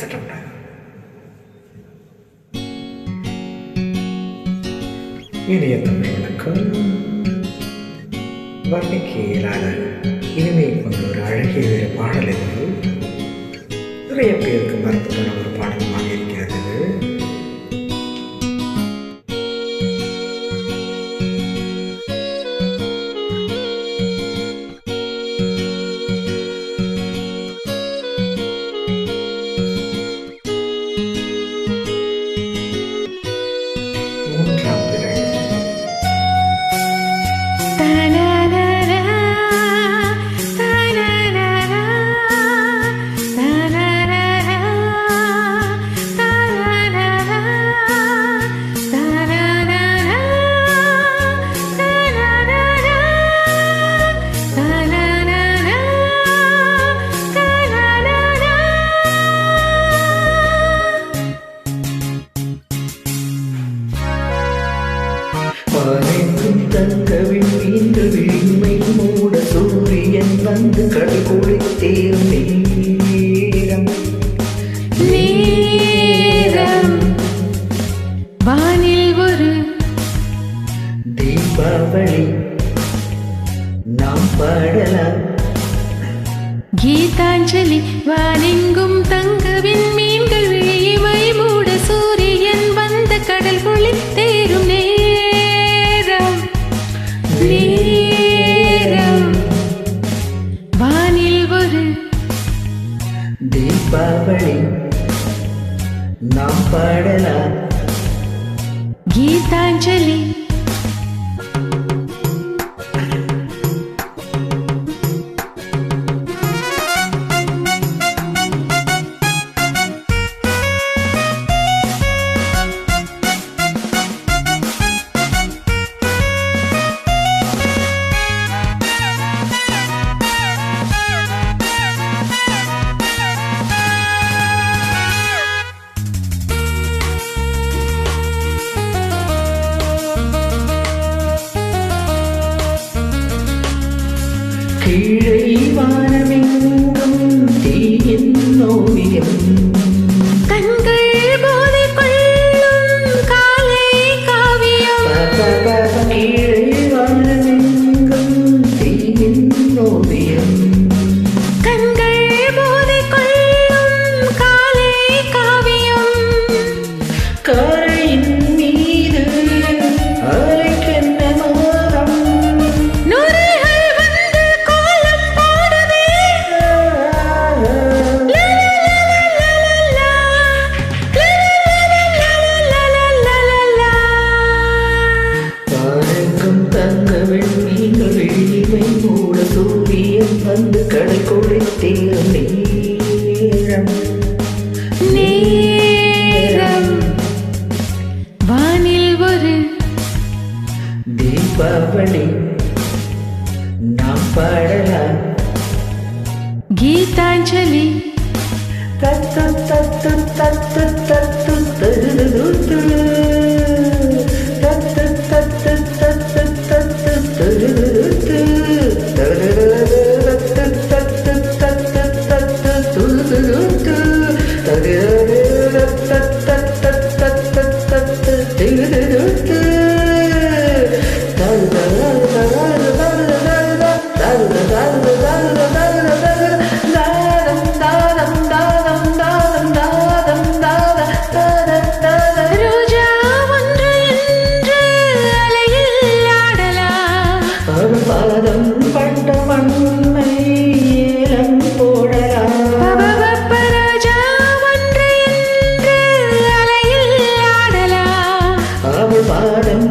கஷ்டப்பட்ட இனிய தமிழ் வணக்கம் வர்ணிக்க இயலாத இனிமையை கொண்ட ஒரு அழகிய ஒரு பாடல் இது. நிறைய பேருக்கு மருத்துவமான ஒரு பாடலமாக இருக்கிறது. வந்து கடற்கொடை தேரும் நேரம். நேரம். வானில் ஒரு தீபாவளி நாம் பாடலாம் கீதாஞ்சலி வானெங்கும் தீபாவளி நாம் பாடலாம். கீதாஞ்சலி. கீழே வானமெங்கும் தீயின் ஓவியம் கண்கள் போதை கொள்ளும் காலை காவியம் கீழே வானமெங்கும் தீயின் ஓவியம் கடவுள் நீங்கள் வெளியிலை மூட சூரியன் வந்து கடை கொடுத்தீர் நேரம் நேரம் வானில் ஒரு தீபாவளி நாம் பாடலாம் கீதாஞ்சலி தத்து தத்து தத்து தத்து தத்து பாடம்